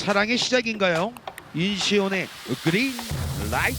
사랑의 시작인가요? 인시온의 그린 라이트